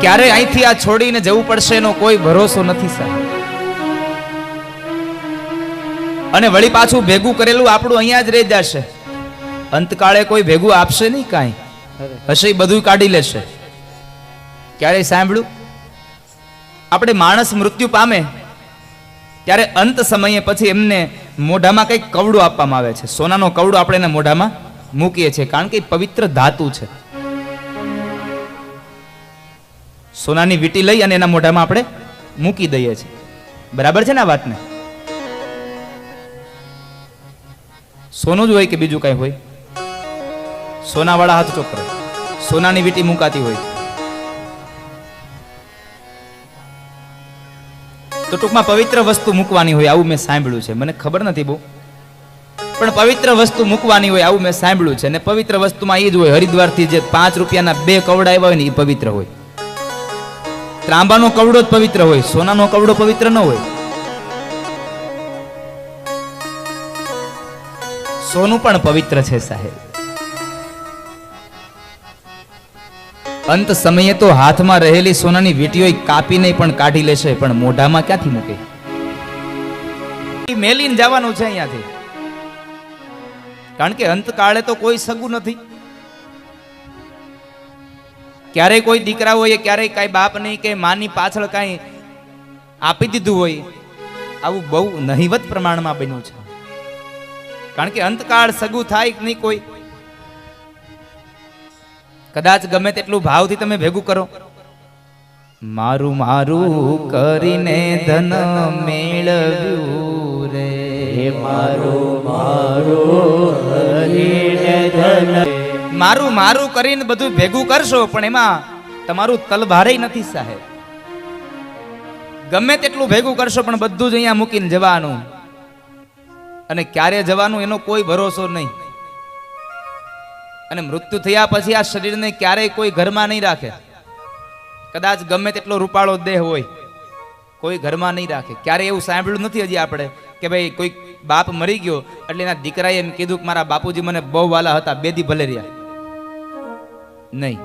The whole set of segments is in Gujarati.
ક્યારે અહીંથી આ છોડીને જવું પડશે એનો કોઈ ભરોસો નથી સાહેબ અને વળી પાછું ભેગું કરેલું આપણું અહીંયા જ રહી જશે. અંતકાળે કોઈ ભેગું આપશે નહીં કાંઈ. હશે બધું કાઢી લેશે. ક્યારેય સાંભળ્યું? આપણે માણસ મૃત્યુ પામે, ત્યારે અંત સમયે પછી એમને મોઢામાં કંઈક કવડું આપવામાં આવે છે. સોનાનો કવડો આપણે એના મોઢામાં મૂકીએ છીએ, કારણ કે પવિત્ર ધાતુ છે. સોનાની વીટી લઈ અને એના મોઢામાં આપણે મૂકી દઈએ છીએ. બરાબર છે ને આ વાતને? સોનું જ હોય કે બીજું કઈ હોય? સોનાવાળા હાથ ચોકર સોનાની વીટી મુકાતી હોય. તો ટૂંકમાં પવિત્ર વસ્તુ મૂકવાની હોય આવું મેં સાંભળ્યું છે. મને ખબર નથી બહુ. પણ પવિત્ર વસ્તુ મૂકવાની હોય આવું મેં સાંભળ્યું છે. અને પવિત્ર વસ્તુમાં એ જ હોય, હરિદ્વારથી જે પાંચ રૂપિયાના બે કવડા આવ્યા હોય ને એ પવિત્ર હોય. ત્રાંબાનો કવડો જ પવિત્ર હોય, સોનાનો કવડો પવિત્ર ન હોય. સોનું પણ પવિત્ર છે સાહેબ. અંત સમયે તો હાથમાં રહેલી સોનાની વીટીઓ કાપીને પણ કાઢી લેશે, પણ મોઢામાં ક્યાંથી મૂકે? મેલીને જવાનું છે અહીંયાથી. કારણ કે અંતકાળે તો કોઈ સગું નથી. ક્યારેય કોઈ દીકરા હોય, ક્યારેય કાંઈ બાપ નહીં કે માની પાછળ કાંઈ આપી દીધું હોય, આવું બહુ નહિવત પ્રમાણમાં બન્યું છે. કારણ કે અંતકાળ સગું થાય કે નહીં કોઈ? કદાચ ગમે તેટલું ભાવથી તમે ભેગું કરો. મારું મારું કરીને ધન મેળવ્યું રે. મારું મારું હરીને ધન મારું મારું કરીને બધું ભેગું કરશો, પણ એમાં તમારું તલભારે નથી સાહેબ. ગમે તેટલું ભેગું કરશો, પણ બધું જ અહીંયા મૂકીને જવાનું. અને ક્યારે જવાનું એનો કોઈ ભરોસો નહીં. અને મૃત્યુ થયા પછી આ શરીરને ક્યારેય કોઈ ઘરમાં નહીં રાખે. કદાચ ગમે તેટલો રૂપાળો દેહ હોય, કોઈ ઘરમાં નહીં રાખે. ક્યારે એવું સાંભળ્યું નથી હજી આપણે, કે ભાઈ કોઈ બાપ મરી ગયો, એટલે એના દીકરાએ એમ કીધું કે મારા બાપુજી મને બહુ વાલા હતા, બેદી ભલે રહ્યા નહીં.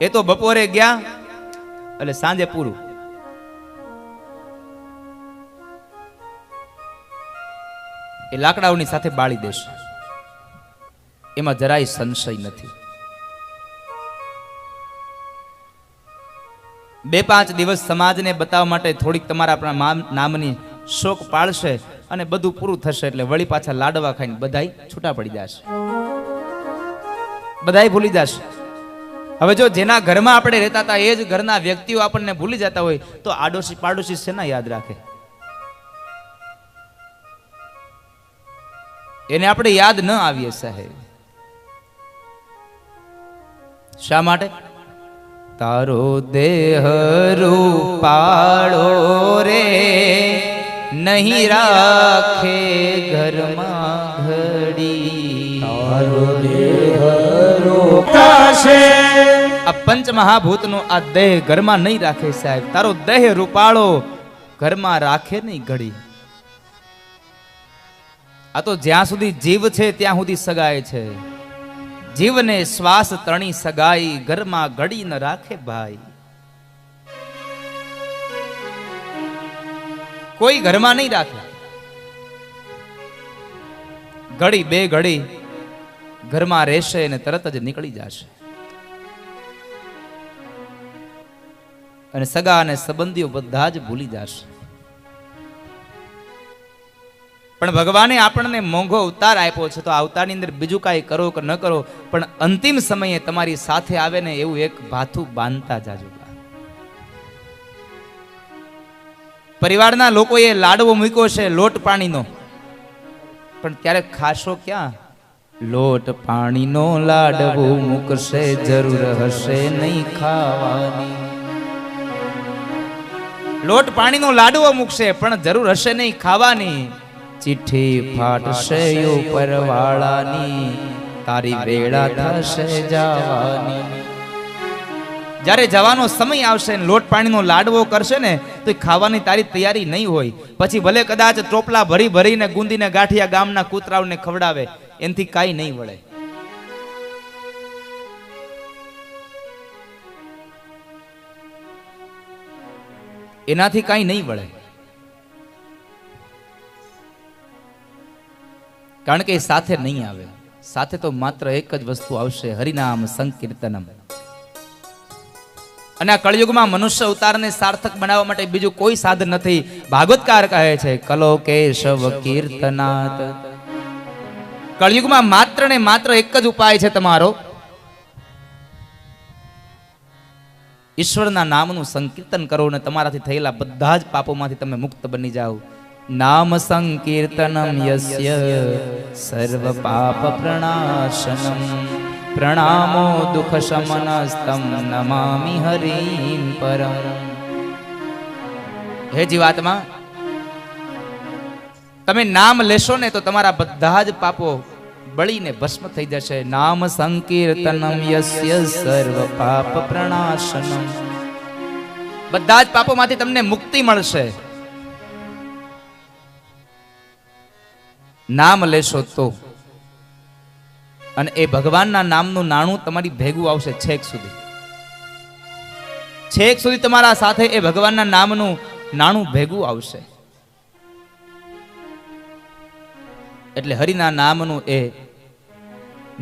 એ તો બપોરે ગયા એટલે સાંજે પૂરું. એ લાકડાઓની સાથે બાળી દેશે. એમાં જરાય સંશય નથી. બે પાંચ દિવસ સમાજને બતાવવા માટે થોડીક તમારા નામની શોક પાળશે અને બધું પૂરું થશે એટલે વળી પાછા લાડવા ખાઈને બધાય છૂટા પડી જશે. બધાય ભૂલી જશે. હવે જો જેના ઘરમાં આપણે રહેતા હતા એ જ ઘરના વ્યક્તિઓ આપણને ભૂલી જતા હોય તો આડોશી પાડોશી શેના યાદ રાખે? એને આપણે યાદ ન આવીએ સાહેબ. શા માટે? તારો દેહ રૂપાળો રે નહીં રાખે ઘરમાં ઘડી. તારો દેહ રોકાશે આ પંચ મહાભૂતનો આ દેહ ઘરમાં નહીં રાખે સાહેબ. તારો દેહ રૂપાળો ઘરમાં રાખે નહીં ઘડી. આ તો જ્યાં સુધી જીવ છે ત્યાં સુધી સગાય છે. જીવને શ્વાસ તણી સગાઈ, ઘરમાં ઘડી ન રાખે ભાઈ. કોઈ ઘરમાં નહીં રાખે. ઘડી બે ઘડી ઘરમાં રહેશે અને તરત જ નીકળી જશે. અને સગા અને સંબંધીઓ બધા જ ભૂલી જશે. પણ ભગવાને આપણને મોંઘો અવતાર આપ્યો છે, તો અવતારની અંદર બીજું કાંઈ કરો કે ન કરો, પણ અંતિમ સમયે તમારી સાથે આવે ને એવું એક ભાથું બાંધતા જાજો. પરિવારના લોકોએ લાડવો મૂક્યો છે, લોટ પાણીનો. પણ ત્યારે ખાશો ક્યાં? લોટ પાણીનો લાડવો મૂકશે, જરૂર હશે નહીં ખાવાની. લોટ પાણીનો લાડવો મૂકશે, પણ જરૂર હશે નહીં ખાવાની. ચિઠ્ઠી ફાટશે ઉપર વાળાની, તારી વેળા થશે જવાની. જ્યારે જવાનો સમય આવશે ને લોટ પાણીનો લાડવો કરશે ને, તો ખાવાની તારી તૈયારી નહીં હોય. પછી ભલે કદાચ ટોપલા ભરી ભરીને ગુંદીને ગાંઠિયા ગામના કૂતરાઓને ખવડાવે, એનથી કાંઈ નહીં વળે. એનાથી કાંઈ નહીં વળે. કારણ કે એ સાથે નહીં આવે. સાથે તો માત્ર એક જ વસ્તુ આવશે, હરિનામ સંકીર્તનમ. અને આ કળયુગમાં મનુષ્ય અવતારને સાર્થક બનાવવા માટે બીજું કોઈ સાધન નથી. ભાગવતકાર કહે છે, કલો કેશવ કીર્તનાથ કળયુગમાં માત્ર ને માત્ર એક જ ઉપાય છે તમારો. ઈશ્વરના નામનું સંકીર્તન કરો અને તમારાથી થયેલા બધા જ પાપોમાંથી તમે મુક્ત બની જાઓ. નામ સંકીર્તનમ યસ્ય સર્વ પાપ પ્રણાશનમ. પ્રણામો દુઃખ શમનસ્તમ નમામિ હરિમ પરમ. હે જીવાત્મા તમે નામ લેશો ને તો તમારા બધા જ પાપો બળીને ભસ્મ થઈ જશે. નામ સંકીર્તનમ યસ્ય સર્વ પાપ પ્રણાશનમ. બધા જ પાપોમાંથી તમને મુક્તિ મળશે. નામ લેશો તો. અને એ ભગવાનના નામનું નાણું તમારી ભેગું આવશે છેક સુધી. છેક સુધી તમારા સાથે એ ભગવાનના નામનું નાણું ભેગું આવશે. એટલે હરિના નામનું એ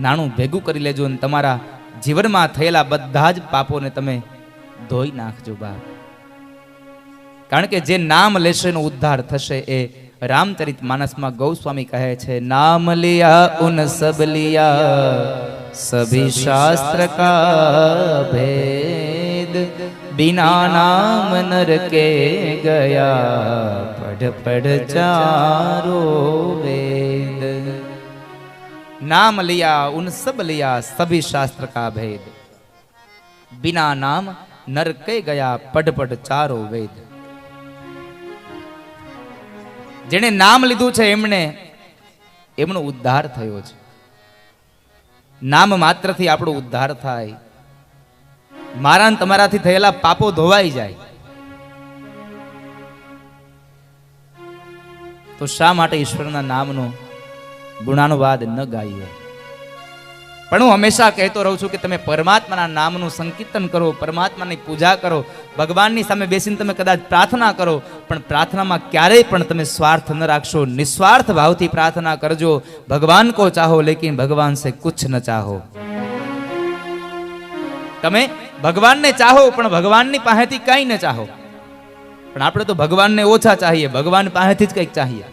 નાણું ભેગું કરી લેજો અને તમારા જીવનમાં થયેલા બધા જ પાપોને તમે ધોઈ નાખજો બાપ. કારણ કે જે નામ લેશે એનો ઉદ્ધાર થશે એ રામચરિત માનસમાં ગૌસ્વામી કહે છે, નામ લિયા ઉન સબ લિયા, સભી શાસ્ત્ર કા ભેદ, બિના નામ નર કે ગયા, પઢ પઢ ચારો વેદ. नाम लिया उन सब लिया सभी शास्त्र का भेद बिना नाम नर के गया पढ़ पढ़ चारो वेद જેણે નામ લીધું છે એમણે એમનો ઉદ્ધાર થયો છે નામ માત્રથી આપણો ઉદ્ધાર થાય મારા ને તમારાથી થયેલા પાપો ધોવાઈ જાય તો શા માટે ઈશ્વરના નામનો ગુણાનુવાદ ન ગાઈએ. પણ હું હંમેશા કહેતો રહું છું કે તમે પરમાત્માના નામનું સંકીર્તન કરો, પરમાત્માની પૂજા કરો, ભગવાનની સામે બેસીને તમે કદાચ પ્રાર્થના કરો, પણ પ્રાર્થનામાં ક્યારેય પણ તમે સ્વાર્થ ન રાખશો. નિસ્વાર્થ ભાવથી પ્રાર્થના કરજો. ભગવાન કો ચાહો, લેકિન ભગવાન સે કુછ ન ચાહો. તમે ભગવાનને ચાહો, પણ ભગવાનની પાસેથી કાંઈ ન ચાહો. પણ આપણે તો ભગવાનને ઓછા ચાહીએ. ભગવાન પાસેથી જ કંઈક ચાહીએ.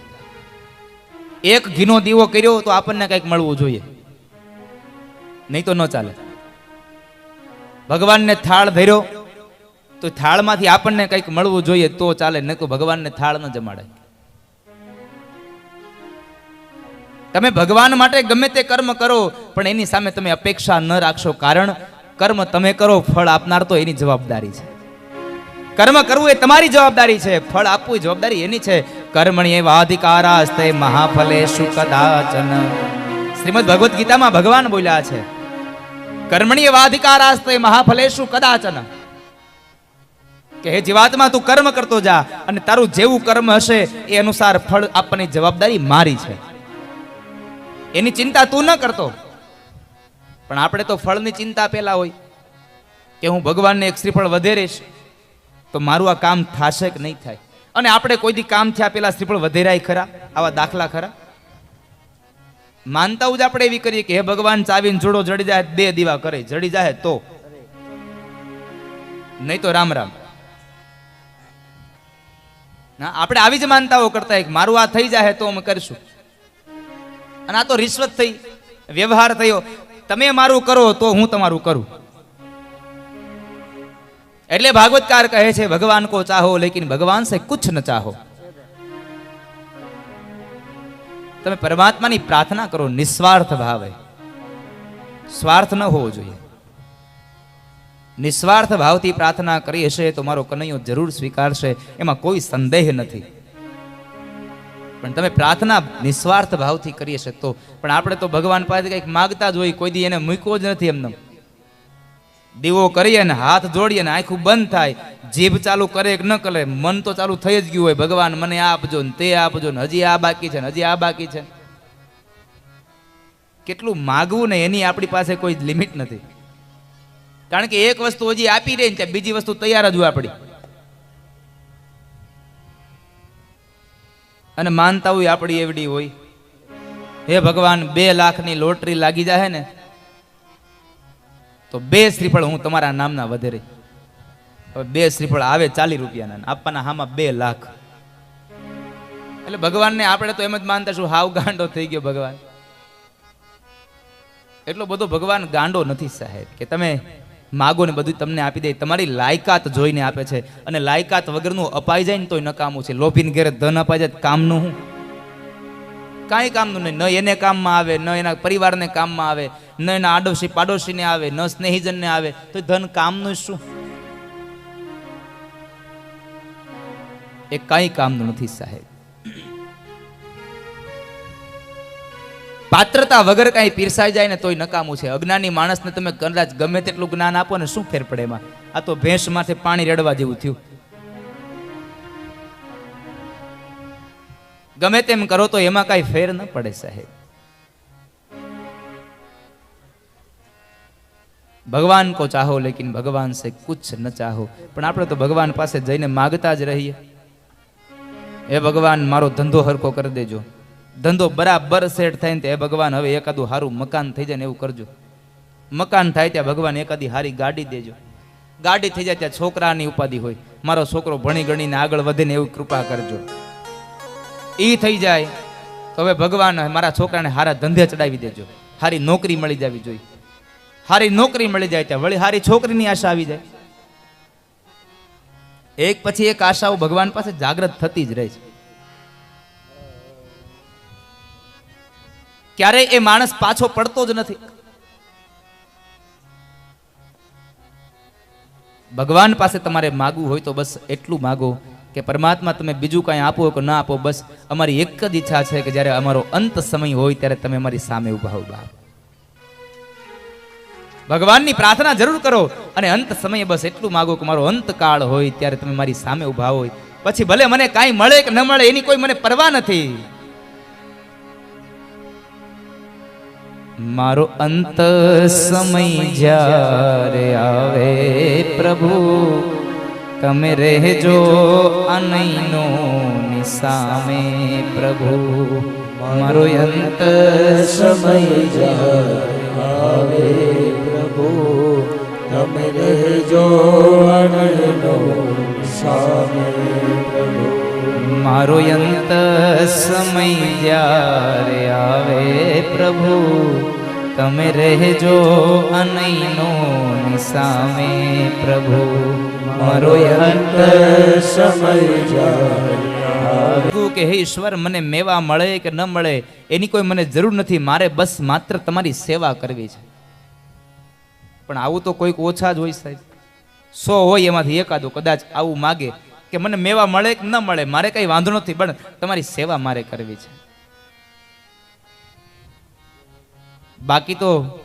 એક ઘીનો દીવો કર્યો તો આપણને કંઈક મળવું જોઈએ. નહીં તો ન ચાલે. ભગવાનને થાળ ધર્યો તો થાળમાંથી આપણને કંઈક મળવું જોઈએ તો ચાલે, નહીં તો ભગવાનને થાળ ન જમાડે. તમે ભગવાન માટે ગમે તે કર્મ કરો, પણ એની સામે તમે અપેક્ષા ન રાખશો, કારણ કર્મ તમે કરો, ફળ આપનાર તો એની જવાબદારી છે. કર્મ કરવું એ તમારી જવાબદારી છે, ફળ આપવું એ જવાબદારી એની છે કર્મણી વાધિકારાસ્તે મહાફલેશુ કદાચન શ્રીમદ ભગવદ્ ગીતામાં ભગવાન બોલ્યા છે કર્મણી વાધિકારાસ્તે મહાફલેશુ કદાચન કે હે જીવાત્મા, તું કર્મ કરતો જા અને તારું જેવું કર્મ હશે એ અનુસાર ફળ આપવાની જવાબદારી મારી છે. એની ચિંતા તું ન કરતો. પણ આપણે તો ફળની ચિંતા પહેલા હોય કે હું ભગવાનને એક શ્રીફળ વધેરીશ તો મારું આ કામ થશે કે નહીં થાય? અને આપણે કોઈ દી થયા પેલા શ્રીફળ વધેરાય ખરા, આવા દાખલા ખરા? માનતા જ આપણે એવી કરીએ કે હે ભગવાન, ચાવીને જોડો જડી જાય, બે દીવા કરે, જડી જાય તો. નહીં તો રામ રામ. ના, આપણે આવી જ માનતાઓ કરતા હોય મારું આ થઈ જાય તો અમે કરશું. અને આ તો રિશ્વત થઈ, વ્યવહાર થયો. તમે મારું કરો તો હું તમારું કરું. એટલે ભાગવતકાર કહે છે, ભગવાન કો ચાહો, લેકિન ભગવાન સે કુછ ન ચાહો. તમે પરમાત્માની પ્રાર્થના કરો, નિસ્વાર્થ ભાવે. સ્વાર્થ ન હોવો જોઈએ. નિસ્વાર્થ ભાવથી પ્રાર્થના કરી હશે તો મારો કનૈયો જરૂર સ્વીકારશે, એમાં કોઈ સંદેહ નથી. પણ તમે પ્રાર્થના નિસ્વાર્થ ભાવથી કરી હશે તો, પણ આપણે તો ભગવાન પાસે કંઈક માગતા જ હોય, કોઈ દી એને મૂક્યો જ નથી એમને દીવો કરીએ ને હાથ જોડીએ ને આખું બંધ થાય, જીભ ચાલુ કરે કે ન કરે, મન તો ચાલુ થઈ જ ગયું હોય. ભગવાન મને આ આપજો ને તે આપજો ને હજી આ બાકી છે ને હજી આ બાકી છે. કેટલું માગવું ને એની આપણી પાસે કોઈ લિમિટ નથી. કારણ કે એક વસ્તુ હજી આપી રહી ને ત્યાં બીજી વસ્તુ તૈયાર જ હોય આપણી. અને માનતા હોય આપણી એવડી હોય. હે ભગવાન, બે લાખની લોટરી લાગી જાય ને તો બે શ્રીફળ હું તમારા નામના હવે બે શ્રીફળ આવે ચાલી રૂપિયાના આપવાના હામાં બે લાખ. એટલે ભગવાનને આપણે તો એમ જ માનતા છું હાવ ગાંડો થઈ ગયો ભગવાન. એટલો બધો ભગવાન ગાંડો નથી સાહેબ, કે તમે માગો ને બધું તમને આપી દે. તમારી લાયકાત જોઈને આપે છે. અને લાયકાત વગરનું અપાઈ જાય ને તોય નકામું છે. લોભીને ઘેરે ધન અપાઈ જાય કામનું હું? કાંઈ કામનું નહીં. ન એને કામમાં આવે, ન એના પરિવારને કામમાં આવે, ન એના આડોશી પાડોશીને આવે, ન સ્નેહીજનને આવે. તો ધન કામનું શું? એ કાંઈ કામનું નથી સાહેબ. પાત્રતા વગર કાંઈ પીરસાઈ જાય ને તોય નકામું છે. અજ્ઞાની માણસને તમે કદાચ ગમે તેટલું જ્ઞાન આપો ને શું ફેર પડે એમાં? આ તો ભેંસ માથે પાણી રેડવા જેવું થયું. ગમે તેમ કરો તો એમાં કાંઈ ફેર ન પડે સાહેબ. ભગવાન કો ચાહો લેકિન ભગવાન સે કુછ ન ચાહો. પણ આપણે તો ભગવાન પાસે જઈને માગતા જ રહીએ. એ ભગવાન, મારો ધંધો હરખો કરી દેજો. ધંધો બરાબર સેટ થાય ને તો હે ભગવાન હવે એકાદું સારું મકાન થઈ જાય ને એવું કરજો. મકાન થાય ત્યાં ભગવાન એકાદી સારી ગાડી દેજો. ગાડી થઈ જાય ત્યાં છોકરાની ઉપાધિ હોય. મારો છોકરો ભણી ગણીને આગળ વધીને એવી કૃપા કરજો. એ થઈ જાય. તો હવે ભગવાન મારા છોકરાને સારા ધંધે ચડાવી દેજો. સારી નોકરી મળી જવી જોઈએ. સારી નોકરી મળી જાય ત્યાં વળી સારી છોકરીની આશા આવી જાય. એક પછી એક આશાઓ ભગવાન પાસે જાગ્રત થતી જ રહે છે. ક્યારેય એ માણસ પાછો પડતો જ નથી. ભગવાન પાસે તમારે માગવું હોય તો બસ એટલું માગો. કે પરમાત્મા તમે બીજું કાંઈ આપો કે ના આપો, બસ અમારી એક જ ઈચ્છા છે કે જ્યારે અમારો અંત સમય હોય ત્યારે તમે અમારી સામે ઊભા ઊભા ભગવાનની પ્રાર્થના જરૂર કરો અને અંત સમયે બસ એટલું માગો કે મારો અંત કાળ હોય ત્યારે તમે મારી સામે ઊભા હોય. પછી ભલે મને કાંઈ મળે કે ન મળે, એની કોઈ મને પરવા નથી. મારો અંત સમય જ્યારે આવે પ્રભુ તમે રહેજો અનૈનો નિસામે પ્રભુ. મારો અંત સમય આવે પ્રભુ. તમે રહેજો અનૈનો સામે મારો અંત સમય જ્યારે આવે પ્રભુ. તમે રહેજો અનૈનો નિસામે પ્રભુ. મારો અંત કે, હે ઈશ્વર, મને મેવા મળે કે ન મળે, એની કોઈ મને જરૂર નથી. મારે બસ માત્ર તમારી સેવા કરવી છે. પણ આવું તો કોઈક ઓછા જ હોય સાહેબ. સો હોય એમાંથી એકાદું, કદાચ આવું માગે કે, મને મેવા મળે કે ન મળે, મારે કઈ વાંધો નથી, પણ તમારી સેવા મારે કરવી છે. બાકી તો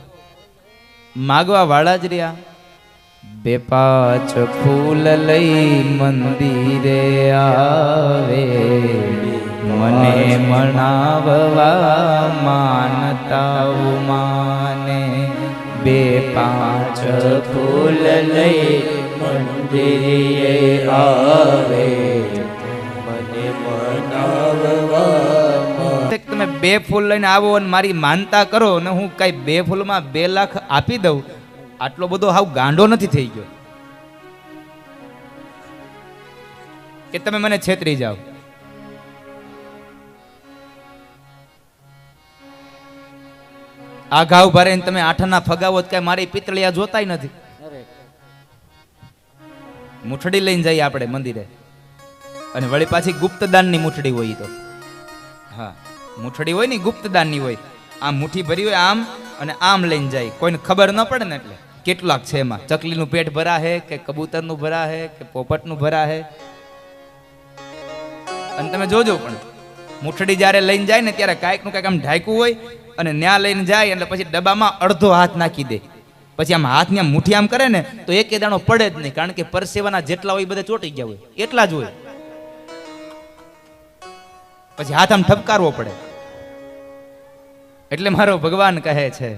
માગવા વાળા જ રહ્યા. બે પાંચ ફૂલ લઈ મંદિરે આવે. મને મણાવવા માનતા માને. બે પાંચ ફૂલ લઈ મંદિરે આવે. મને મનાવવા તમે બે ફૂલ લઈને આવો અને મારી માનતા કરો ને હું કઈ બે ફૂલમાં બે લાખ આપી દઉં. આટલો બધો હાવ ગાંડો નથી થઈ ગયો. કે તમે મને છેતરી જાઓ. આ ઘાવ ભરે તમે આઠના ફગાવો કે મારી પિતળિયા જોતાય નથી. મુઠડી લઈને જઈએ આપણે મંદિરે. અને વળી પાછી ગુપ્તદાનની મુઠડી હોય તો. હા, મુઠડી હોય ને ગુપ્તદાનની હોય. આમ મુઠ્ઠી ભરી હોય આમ અને આમ લઈને જાય. કોઈને ખબર ન પડે ને એટલે. કેટલાક છે એમાં? ચકલીનું પેટ ભરા હે કે કબૂતરનું ભરા હે કે પોપટનું ભરા હે? અને તમે જોજો પણ મુઠડી જ્યારે લઈને જાય ને ત્યારે કાંઈકનું કાંઈક આમ ઢાંક્યું હોય અને ન્યા લઈને જાય એટલે પછી ડબ્બામાં અડધો હાથ નાખી દે. પછી આમ હાથની આમ મુઠ્ઠી આમ કરે ને તો એક દાણો પડે જ નહીં, કારણ કે પરસેવાના જેટલા હોય બધા ચોટી ગયા હોય. એટલા જ હોય. પછી હાથ આમ ઠપકારવો પડે. એટલે મારો ભગવાન કહે છે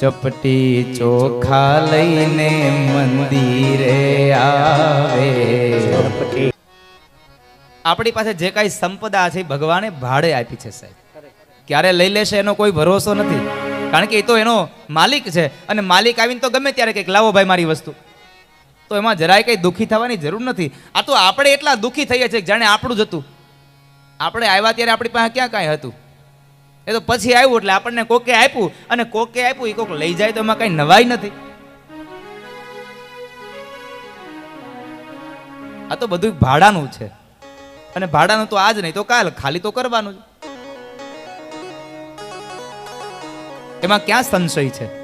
ચપટી ચોખા લઈને મંદિરે આવે. આપણી પાસે જે કાંઈ સંપદા છે ભગવાને ભાડે આપી છે સાહેબ. ક્યારે લઈ લેશે એનો કોઈ ભરોસો નથી. કારણ કે એ તો એનો માલિક છે અને માલિક આવીને તો ગમે ત્યારે કંઈક લાવો ભાઈ મારી વસ્તુ. તો એમાં જરાય કંઈ દુઃખી થવાની જરૂર નથી. આ તો આપણે એટલા દુઃખી થઈએ છીએ જાણે આપણું જ હતું. આપણે આવ્યા ત્યારે આપણી પાસે ક્યાં કાંઈ હતું? એ તો પછી આવ્યું એટલે આપણને કોકે આપ્યું અને કોકે આપ્યું, એ કોક લઈ જાય તો એમાં કઈ નવાઈ નથી. આ તો બધું ભાડાનું છે. અને ભાડાનું તો આજ નહીં, તો કાલ ખાલી તો કરવાનું છે. એમાં ક્યાં સંશય છે?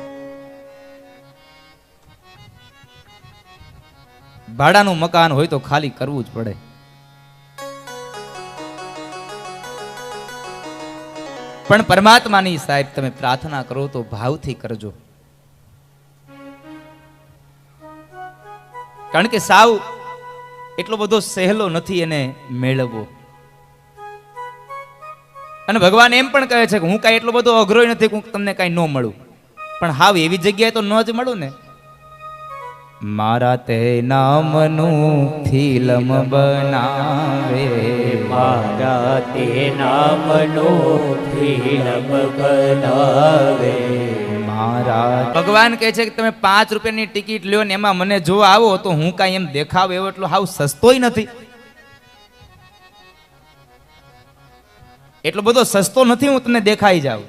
ભાડાનું મકાન હોય તો ખાલી કરવું જ પડે. પણ પરમાત્માની સાહેબ તમે પ્રાર્થના કરો તો ભાવથી કરજો. કારણ કે સાવ એટલો બધો સહેલો નથી એને મેળવવો. અને ભગવાન એમ પણ કહે છે કે હું કાંઈ એટલો બધો અઘરો નથી હું તમને કાંઈ ન મળું. પણ હાવ એવી જગ્યાએ તો ન જ મળું ને. મારા તે નામનું થિલમ બનાવે. મારા તે નામનો બનાવે ભગવાન કહે છે કે તમે પાંચ રૂપિયાની ટિકિટ લ્યો ને એમાં મને જો આવો તો હું કાંઈ એમ દેખાવ એવો એટલો હાવ સસ્તોય નથી. એટલો બધો સસ્તો નથી હું તમને દેખાઈ જાઉં.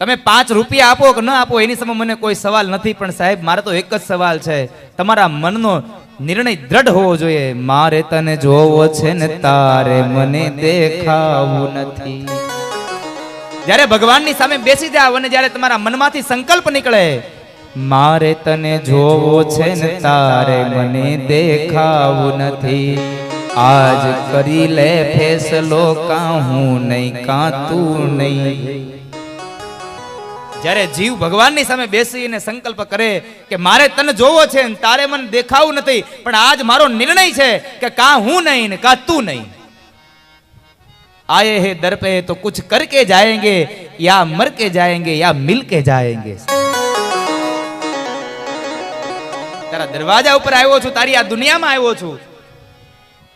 તમે પાંચ રૂપિયા આપો કે ન આપો એની સામે મને કોઈ સવાલ નથી, પણ સાહેબ, મારે તો એક જ સવાલ છે. તમારા મનનો નિર્ણય દ્રઢ હોવો જોઈએ. મારે તને જોવો છે ને તારે મને દેખાવું નથી. જ્યારે ભગવાનની સામે બેસી જાવ અને જ્યારે તમારા મનમાંથી સંકલ્પ નીકળે, મારે તને જોવો છે ને તારે મને દેખાવું નથી. આજ કરી લે ફેસલો કા હું નહીં કા તું નહીં. જ્યારે જીવ ભગવાનની સામે બેસીને સંકલ્પ કરે કે મારે તને જોવો છે ને તારે મને દેખાવું નથી પણ આજ મારો નિર્ણય છે કે કાં હું નહીં ને કાં તું નહીં आए हैं दर पे तो कुछ करके जाएंगे या मर के जाएंगे या मिल के जाएंगे તારા દરવાજા ઉપર આવ્યો છું તારી આ દુનિયામાં આવ્યો છું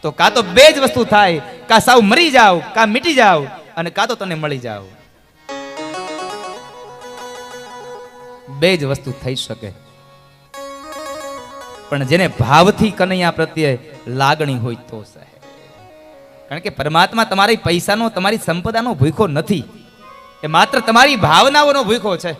તો કાં તો બે જ વસ્તુ થાય કાં સાવ મરી જાવ કાં મીટી જાવ અને કાં તો તને મળી જાવ બે જ વસ્તુ થઈ શકે. પણ જેને ભાવથી કનૈયા પ્રત્યે લાગણી હોય તો સાહેબ. કારણ કે પરમાત્મા તમારી પૈસાનો, તમારી સંપદાનો ભૂખો નથી. એ માત્ર તમારી ભાવનાઓનો ભૂખો છે.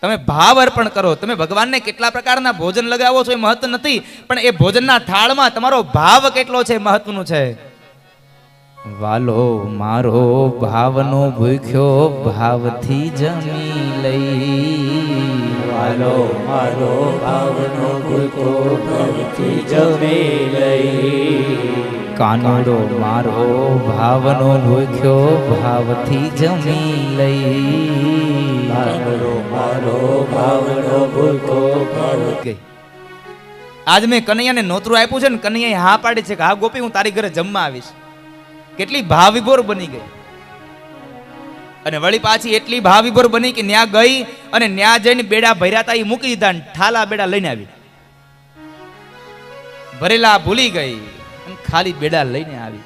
તમે ભાવ અર્પણ કરો, તમે ભગવાનને કેટલા પ્રકારના ભોજન લગાવો છો એ મહત્વ નથી, પણ એ ભોજનના થાળમાં તમારો ભાવ કેટલો છે મહત્વનું છે. વાલો મારો ભાવનો ભૂખ્યો ભાવથી જમી લઈ. વાલો મારો ભાવનો ભૂખ્યો ભાવથી જમી લઈ. કાનડો મારો ભાવનો ભૂખ્યો ભાવથી જમી લઈ. કાનડો મારો ભાવનો ભૂખ્યો ભવ ગઈ આજ મેં કનૈયાને નોતરું આપ્યું છે ને કનૈયાએ હા પાડી છે કે હા ગોપી હું તારી ઘરે જમવા આવીશ. કેટલી ભાવિભોર બની ગઈ. અને વળી પાછી એટલી ભાવિભોર બની કે ન્યા ગઈ અને ન્યા જઈને બેડા ભર્યા તા એ મૂકી દીધા ને ઠાલા બેડા લઈને આવી. ભરેલા ભૂલી ગઈ અને ખાલી બેડા લઈને આવી.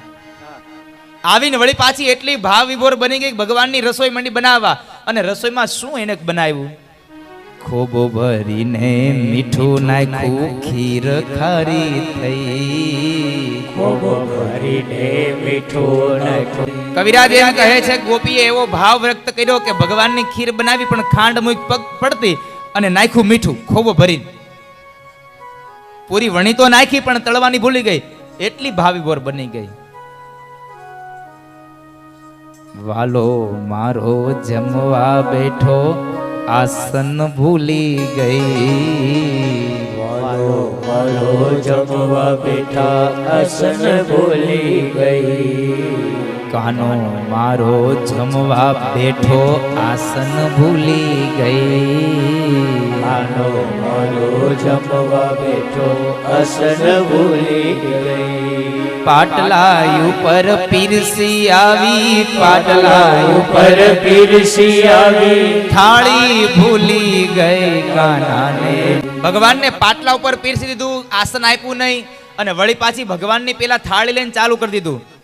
આવીને વળી પાછી એટલી ભાવ વિભોર બની ગઈ ભગવાનની રસોઈ મંડી બનાવવા. અને રસોઈમાં શું એને બનાવ્યું? ખોબો ભરીને મીઠું નાખું ખીર ખારી થઈ. ખૂબ ભરીને મીઠું કવિરાજ એમ કહે છે કે ગોપીએ એવો ભાવ વ્યક્ત કર્યો કે ભગવાનની ખીર બનાવી પણ ખાંડ મુખ પગ પડતી અને નાખ્યું મીઠું ખોબો ભરીને. પૂરી વણી તો નાખી પણ તળવાની ભૂલી ગઈ. એટલી ભાવીભોર બની ગઈ. વાલો મારો જમવા બેઠો. આસન ભૂલી ગઈ. વાલો વાલો જમવા બેઠા આસન ભૂલી ગઈ. કાનો મારો જમવા બેઠો આસન ભૂલી ગઈ. કાનો મારો જમવા બેઠો આસન ભૂલી ગઈ. પાટલા ઉપર પીરસી આવી પાટલા ઉપર પીરસી આવી. થાળી ભૂલી ગઈ કાનાને. ભગવાનને પાટલા ઉપર પીરસી દીધું આસન આપ્યું નહીં. અને વળી પાછી ભગવાનની પેલા થાળી લઈને ચાલુ કરી દીધું.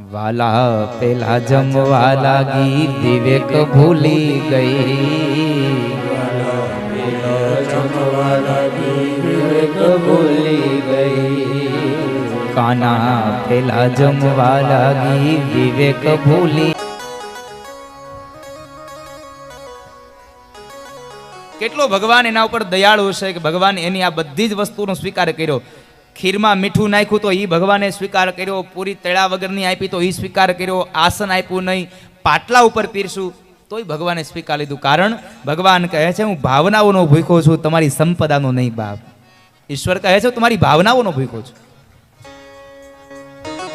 વાલા પેલા જમવા લાગી વિવેક ભૂલી ભૂલી ગઈ. કાના પેલા જમવા લાગી વિવેક ભૂલી. કેટલો ભગવાન એના ઉપર દયાળુ છે કે ભગવાન એની આ બધી જ વસ્તુનો સ્વીકાર કર્યો. ખીરમાં મીઠું નાખ્યું તો એ ભગવાને સ્વીકાર કર્યો, પૂરી તળા વગરની આપી તો એ સ્વીકાર કર્યો, આસન આપ્યું નહીં, પાટલા ઉપર પીરશું, તોય ભગવાને સ્વીકાર લીધું. કારણ ભગવાન કહે છે, હું ભાવનાઓનો ભૂખો છું, તમારી સંપદાનો નહીં બાપ. ઈશ્વર કહે છે તમારી ભાવનાઓનો ભૂખો છું.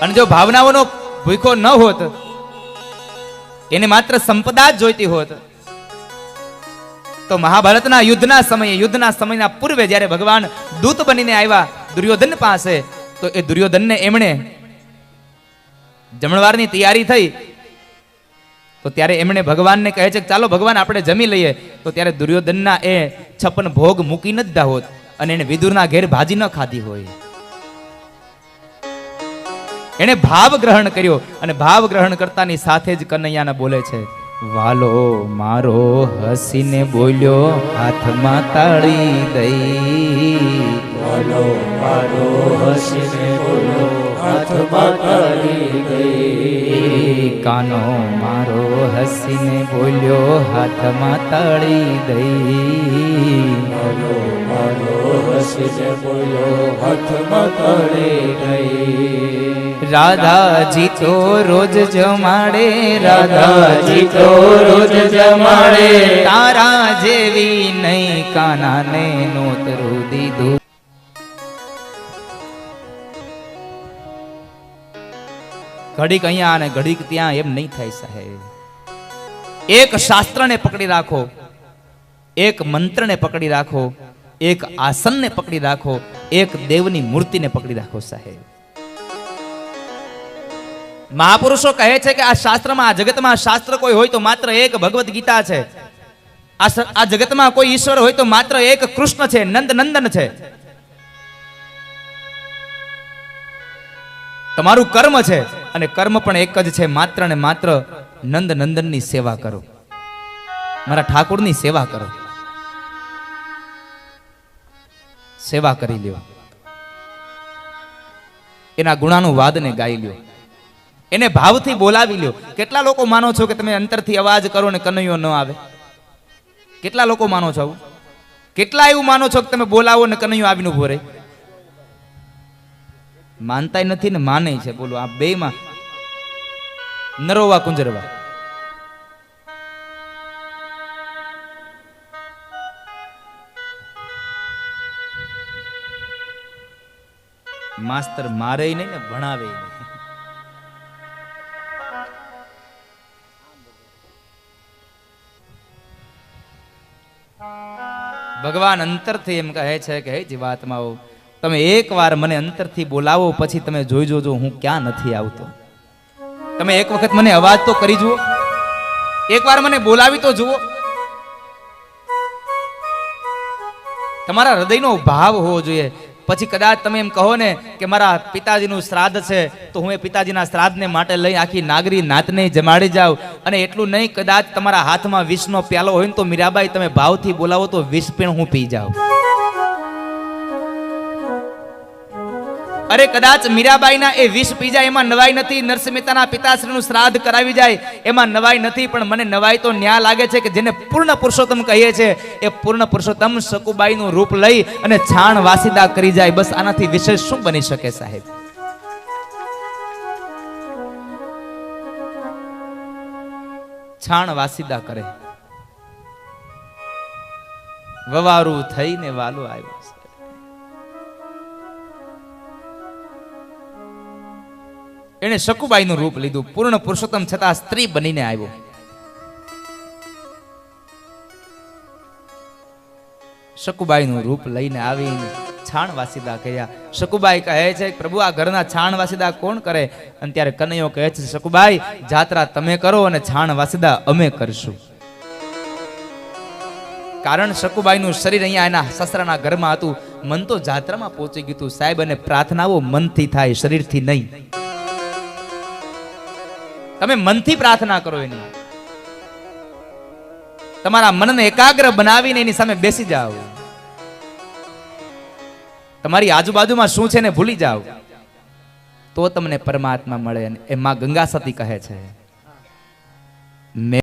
અને જો ભાવનાઓનો ભૂખો ન હોત, એને માત્ર સંપદા જ જોઈતી હોત, તો મહાભારતના યુદ્ધના સમયે, યુદ્ધના સમયના પૂર્વે જ્યારે ભગવાન દૂત બનીને આવ્યા દુર્યોધન પાસે. તો એ દુર્યોધનને એમણે જમણવારની તૈયારી થઈ. તો ત્યારે એમણે ભગવાનને કહે છે ચાલો ભગવાન આપણે જમી લઈએ. તો ત્યારે દુર્યોધનના એ છપ્પન ભોગ મૂકી ન દીધા હોત અને એને વિદુરના ઘેર ભાજી ન ખાધી હોય. એણે ભાવ ગ્રહણ કર્યો અને ભાવ ગ્રહણ કરતાની સાથે જ કનૈયાને બોલે છે, વાલો, મારો હસીને બોલ્યો, હાથમાં તાળી દઈ. બોલો મારો હસીને બોલો હાથમાં તાળી ગઈ. કાનો મારો હસીને બોલ્યો હાથમાં તાળી દઈ બોલો મારો હસીને બોલો હાથમાં તાળી ગઈ. રાધાજી તો રોજ જમાડે રાધાજી તો રોજ જમાડે. તારા જેવી નહીં કાનાને નોતરું દીધું. ઘડીક અહીંયા અને ઘડીક ત્યાં એમ નહીં થાય સાહેબ. એક શાસ્ત્રને પકડી રાખો, એક મંત્રને પકડી રાખો, એક આસનને પકડી રાખો, એક દેવની મૂર્તિને પકડી રાખો સાહેબ. મહાપુરુષો કહે છે કે આ શાસ્ત્રમાં, આ જગતમાં શાસ્ત્ર કોઈ હોય તો માત્ર એક ભગવદ્ ગીતા છે. આ જગતમાં કોઈ ઈશ્વર હોય તો માત્ર એક કૃષ્ણ છે, નંદ નંદન છે. તમારું કર્મ છે અને કર્મ પણ એક જ છે, માત્ર ને માત્ર નંદ નંદનની સેવા કરો. મારા ઠાકોરની સેવા કરો. સેવા કરી લ્યો. એના ગુણાનું વાદને ગાઈ લ્યો. એને ભાવથી બોલાવી લ્યો. કેટલા લોકો માનો છો કે તમે અંતરથી અવાજ કરો ને કનૈયો ન આવે? કેટલા લોકો માનો છો કેટલા એવું માનો છો કે તમે બોલાવો ને કનૈયો આવીને ઊભો રહે? માનતાય નથી ને માને છે. બોલો, આ બે માં નરોવા કુંજરવા. માસ્તર મારે નહીં ને ભણાવે નહીં. ભગવાન અંતરથી એમ કહે છે કે, હે જીવાત્માઓ તમે એકવાર મને અંતરથી બોલાવો, પછી તમે જોઈ જોજો, હું ક્યાં નથી આવતો. તમે એક વખત મને અવાજ તો કરી જુઓ. એકવાર મને બોલાવી તો જુઓ. તમારા હૃદયનો ભાવ હોવો જોઈએ. પછી કદાચ તમે એમ કહો ને કે મારા પિતાજીનું શ્રાદ્ધ છે, તો હું એ પિતાજીના શ્રાદ્ધને માટે લઈ આખી નાગરી નાતને જમાડી જાઉં. અને એટલું નહીં, કદાચ તમારા હાથમાં વિષનો પ્યાલો હોય ને તો મીરાબાઈ, તમે ભાવથી બોલાવો તો વિષ પણ હું પી જાઉં. અરે કદાચ મીરાબાઈના એ વિષ પીજા એમાં નવાઈ નથી, નરસિંહ પિતાશ્રીનું શ્રાદ્ધ કરાવી જાય, એમાં નવાઈ નથી, પણ મને નવાઈ તો ન્યા લાગે છે કે જેને પૂર્ણ પુરુષોત્તમ કહીએ છે એ પૂર્ણ પુરુષોત્તમ સકુબાઈનું રૂપ લઈ અને છાણ વાસીદા કરી જાય. બસ આનાથી વિશેષ શું બની શકે સાહેબ? છાણ વાસીદા કરે. વવારું થઈને વાલો આવ્યો. એણે શકુબાઈનું રૂપ લીધું. પૂર્ણ પુરુષોત્તમ છતાં સ્ત્રી બનીને આવ્યો. શકુબાઈનું રૂપ લઈને આવીને છાણ વાસીદા કર્યા. શકુબાઈ કહે છે, પ્રભુ, આ ઘરના છાણ વાસીદા કોણ કરે? અને ત્યારે કનૈયો કહે છે, શકુબાઈ, જાત્રા તમે કરો અને છાણ વાસીદા અમે કરશું. કારણ શકુબાઈનું શરીર અહીંયા એના સસરાના ઘરમાં હતું. મન તો જાત્રામાં પહોંચી ગયું હતું સાહેબ, અને પ્રાર્થનાઓ મનથી થાય, શરીરથી નહીં. તમે મનથી પ્રાર્થના કરો એની. તમારા મનને એકાગ્ર બનાવીને એની સામે બેસી જાઓ. તમારી આજુબાજુમાં શું છે ને ભૂલી જાઓ. તો તમને પરમાત્મા મળે અને એમાં ગંગા સતી કહે છે મેં